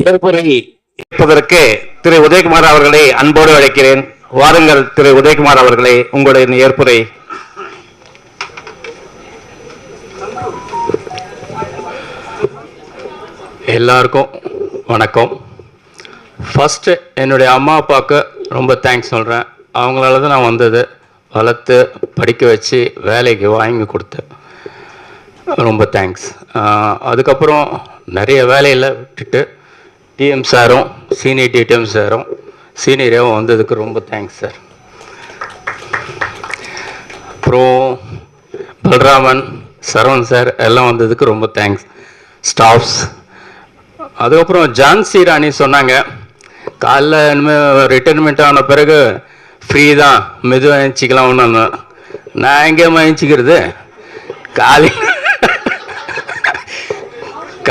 ஏற்புரை இருப்பதற்கு திரு உதயகுமார் அவர்களை அன்போடு அழைக்கிறேன். வாருங்கள் திரு உதயகுமார் அவர்களே உங்களுடைய ஏற்புரை. எல்லாருக்கும் வணக்கம். ஃபஸ்ட்டு என்னுடைய அம்மா அப்பாவுக்கு ரொம்ப தேங்க்ஸ் சொல்கிறேன் அவங்களால தான் நான் வந்தது. வளர்த்து படிக்க வச்சு வேலைக்கு வாங்கி கொடுத்தேன். ரொம்ப தேங்க்ஸ் அதுக்கப்புறம் நிறைய வேலையில் விட்டுட்டு டிஎம் சாரும் சீனியர் டிடிஎம் சாரும் சீனியராகவும் வந்ததுக்கு ரொம்ப தேங்க்ஸ் சார் அப்புறம் பல்ராமன் சரவண் சார் எல்லாம் வந்ததுக்கு ரொம்ப தேங்க்ஸ் ஸ்டாஃப்ஸ் அதுக்கப்புறம் ஜான்சி ராணி சொன்னாங்க காலைல இனிமேல் ரிட்டைர்மெண்ட் ஆன பிறகு ஃப்ரீ தான் மெதுவாக எழுச்சிக்கலாம் ஒன்று நான் எங்கே எழுச்சிக்கிறது காலையில்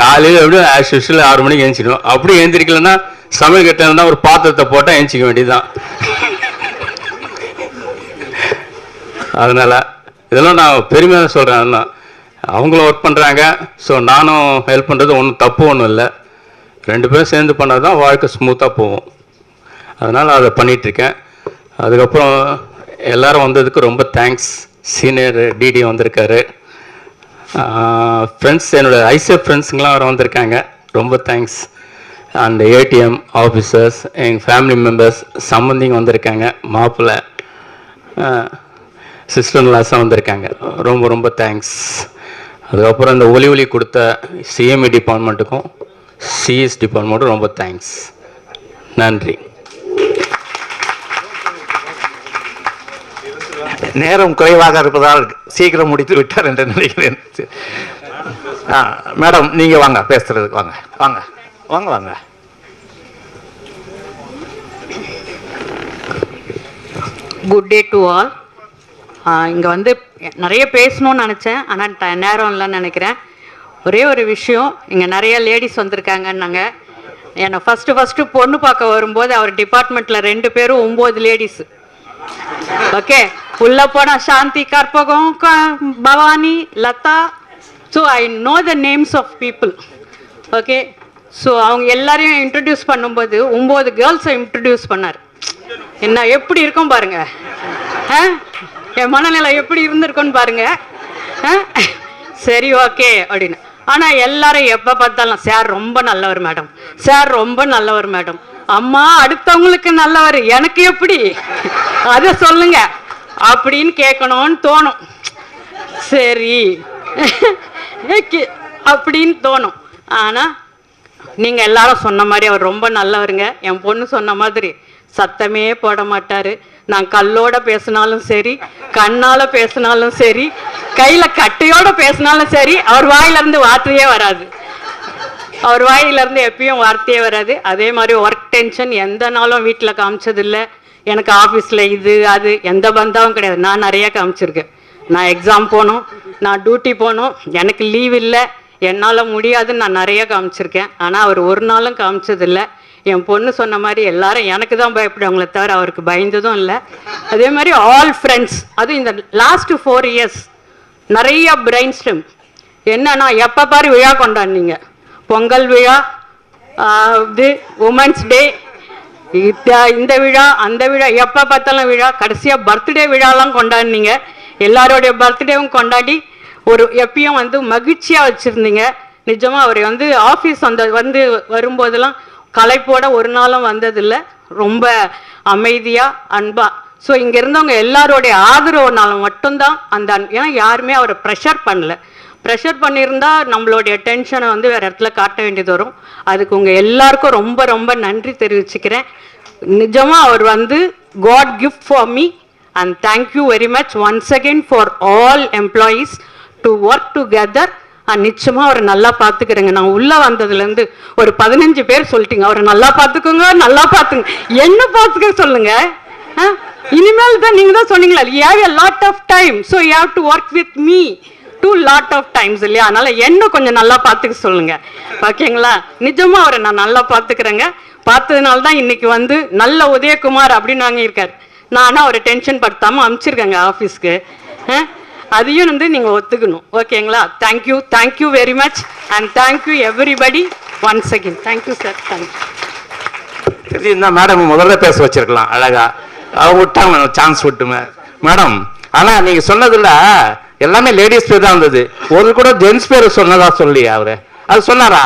காலையில் எப்படியும் ஆஸ் ஆறு மணிக்கு எழுந்திக்கணும் அப்படி எழுந்திரிக்கலன்னா சமையல் கட்டினா ஒரு பாத்திரத்தை போட்டால் எழுந்திக்க வேண்டியதுதான். அதனால் இதெல்லாம் நான் பெருமையாக சொல்கிறேன் அதெல்லாம். அவங்களும் ஒர்க் பண்ணுறாங்க ஸோ நானும் ஹெல்ப் பண்ணுறது ஒன்றும் தப்பு ஒன்றும் இல்லை. ரெண்டு பேரும் சேர்ந்து பண்ணால் தான் வாழ்க்கை ஸ்மூத்தாக போகும். அதனால் அதை பண்ணிகிட்ருக்கேன் அதுக்கப்புறம் எல்லாரும் வந்ததுக்கு ரொம்ப தேங்க்ஸ் சீனியர் டிடி வந்திருக்காரு. ஃப்ரெண்ட்ஸ் என்னோடய ஐசிஎஃப் ஃப்ரெண்ட்ஸுங்களாம் வர வந்திருக்காங்க. ரொம்ப தேங்க்ஸ் அண்ட் ஏடிஎம் ஆஃபீஸர்ஸ் எங்கள் ஃபேமிலி மெம்பர்ஸ் சம்பந்திங்க வந்திருக்காங்க. மாப்பிள்ளை சிஸ்டர்லாஸாக வந்திருக்காங்க. ரொம்ப ரொம்ப தேங்க்ஸ் அதுக்கப்புறம் இந்த ஒலி ஒலி கொடுத்த சிஎம்இ டிபார்ட்மெண்ட்டுக்கும் சிஎஸ் டிபார்ட்மெண்ட்டும் ரொம்ப தேங்க்ஸ் நன்றி. நேரம் குறைவாக இருப்பதால் சீக்கிரம் முடித்து விட்டார் என்று நினைக்கிறேன். ஆ, மேடம் நீங்க வாங்க பேசுறதுக்கு வாங்க. வாங்க வாங்க வாங்க. குட் டே டு ஆல் இங்கே வந்து நிறைய பேசணும்னு நினச்சேன் ஆனால் ட நேரம் இல்லைன்னு நினைக்கிறேன். ஒரே ஒரு விஷயம் இங்கே நிறைய லேடிஸ் வந்திருக்காங்கன்னாங்க. என்னை ஃபஸ்ட்டு ஃபஸ்ட்டு பொண்ணு பார்க்க வரும்போது அவர் டிபார்ட்மெண்ட்டில் ரெண்டு பேரும் ஒம்பது லேடிஸு ஓகே உள்ளே போனால் சாந்தி கற்பகம் க- Bhavani Latha so I know the names of people okay so அவங்க எல்லாரையும் இன்ட்ரடியூஸ் பண்ணும்போது ஒம்பது கேர்ள்ஸை இன்ட்ரடியூஸ் பண்ணார். என்ன எப்படி இருக்கும் பாருங்க? ஆ? என் மனநிலை எப்படி இருந்திருக்கும்னு பாருங்க. சரி ஓகே அப்படின்னு. ஆனால் எல்லாரும் எப்போ பார்த்தாலும் சார் ரொம்ப நல்லவர் மேடம். சார் ரொம்ப நல்லவர் மேடம். அம்மா அடுத்தவங்களுக்கு நல்லவர். எனக்கு எப்படி? அதை சொல்லுங்கள் அப்படின்னு கேட்கணும்னு தோணும். சரி. அப்படின்னு தோணும். ஆனால் நீங்கள் எல்லாரும் சொன்ன மாதிரி அவர் ரொம்ப நல்லவருங்க. என் பொண்ணு சொன்ன மாதிரி சத்தமே போட மாட்டார். நான் கல்லோட பேசினாலும் சரி கண்ணால் பேசினாலும் சரி கையில் கட்டையோட பேசினாலும் சரி அவர் வாயிலிருந்து வார்த்தையே வராது. அவர் வாயிலிருந்து எப்பயும் வார்த்தையே வராது. அதே மாதிரி ஒர்க் டென்ஷன் எந்த நாளும் வீட்டில் காமிச்சதில்ல. எனக்கு ஆஃபீஸில் இது அது எந்த பந்தாவும் கிடையாது. நான் நிறையா காமிச்சிருக்கேன். நான் எக்ஸாம் போகணும் நான் டியூட்டி போகணும். எனக்கு லீவ் இல்லை. என்னால் முடியாதுன்னு நான் நிறையா காமிச்சிருக்கேன். ஆனால் அவர் ஒரு நாளும் காமிச்சதில்ல. என் பொண்ணு சொன்ன மாதிரி எல்லாரும் எனக்கு தான் பயப்படுவாங்களே தவிர அவருக்கு பயந்ததும் இல்லை. அதே மாதிரி ஆல் ஃப்ரெண்ட்ஸ் அதுவும் இந்த லாஸ்ட்டு ஃபோர் இயர்ஸ் நிறைய பிரெயின் ஸ்டெம் என்னன்னா எப்போ பாரு விழா கொண்டாடினீங்க. பொங்கல் விழா இது உமன்ஸ் டே இந்த விழா அந்த விழா எப்போ பார்த்தாலும் விழா கடைசியாக பர்த்டே விழாலாம் கொண்டாடினீங்க. எல்லாரோடைய பர்த்டேவும் கொண்டாடி ஒரு எப்பயும் வந்து மகிழ்ச்சியாக வச்சுருந்தீங்க. நிஜமாக அவர் வந்து ஆஃபீஸ் அந்த வந்து வரும்போதெல்லாம் கலைப்போட ஒரு நாளும் வந்ததில்லை. ரொம்ப அமைதியாக அன்பாக ஸோ இங்கே இருந்தவங்க எல்லாரோடைய ஆதரவுனால மட்டும்தான் அந்த ஏன்னா யாருமே அவரை ப்ரெஷர் பண்ணல. ப்ரெஷர் பண்ணியிருந்தா நம்மளுடைய டென்ஷனை வந்து வேறு இடத்துல காட்ட வேண்டியது வரும். அதுக்கு உங்கள் எல்லாருக்கும் ரொம்ப ரொம்ப நன்றி தெரிவிச்சுக்கிறேன். நிஜமாக அவர் வந்து god gift for me and thank you very much once again for all employees to work together நிச்சயமாக அவரை நல்லா பார்த்துக்கிறேங்க. நான் உள்ளே வந்ததுலேருந்து ஒரு பதினஞ்சு பேர் சொல்லிட்டீங்க. அவரை நல்லா பார்த்துக்கோங்க நல்லா பார்த்துங்க. என்ன பார்த்துக்க சொல்லுங்க? ஆ? இனிமேல் தான் நீங்கள் தான் சொன்னீங்களா? You have a lot of time so you have to work with me too lot of times இல்லையா? அதனால என்ன கொஞ்சம் நல்லா பார்த்துக்க சொல்லுங்க. ஓகேங்களா? நிஜமா அவரை நான் நல்லா பார்த்துக்கிறேங்க. பார்த்ததுனால தான் இன்னைக்கு வந்து நல்ல உதயகுமார் அப்படின்னு வாங்கியிருக்காரு நானும் அவரை டென்ஷன் படுத்தாமல் அனுப்பிச்சிருக்கேங்க ஆஃபீஸ்க்கு அதையும் வந்து நீங்கள் ஒத்துக்கணும். ஓகேங்களா? Thank you thank you very much and thank you everybody once again thank you sir thank you சரி மேடம் முதல்ல பேச வச்சிருக்கலாம் அழகா. அவங்க விட்டாங்க சான்ஸ் விட்டுமே. மேடம் ஆனால் நீங்கள் சொன்னதுல எல்லாமே லேடிஸ் பேர் தான் இருந்தது ஒரு கூட ஜென்ஸ் பேர் சொன்னதா சொல்லி அவரு? அது சொன்னாரா?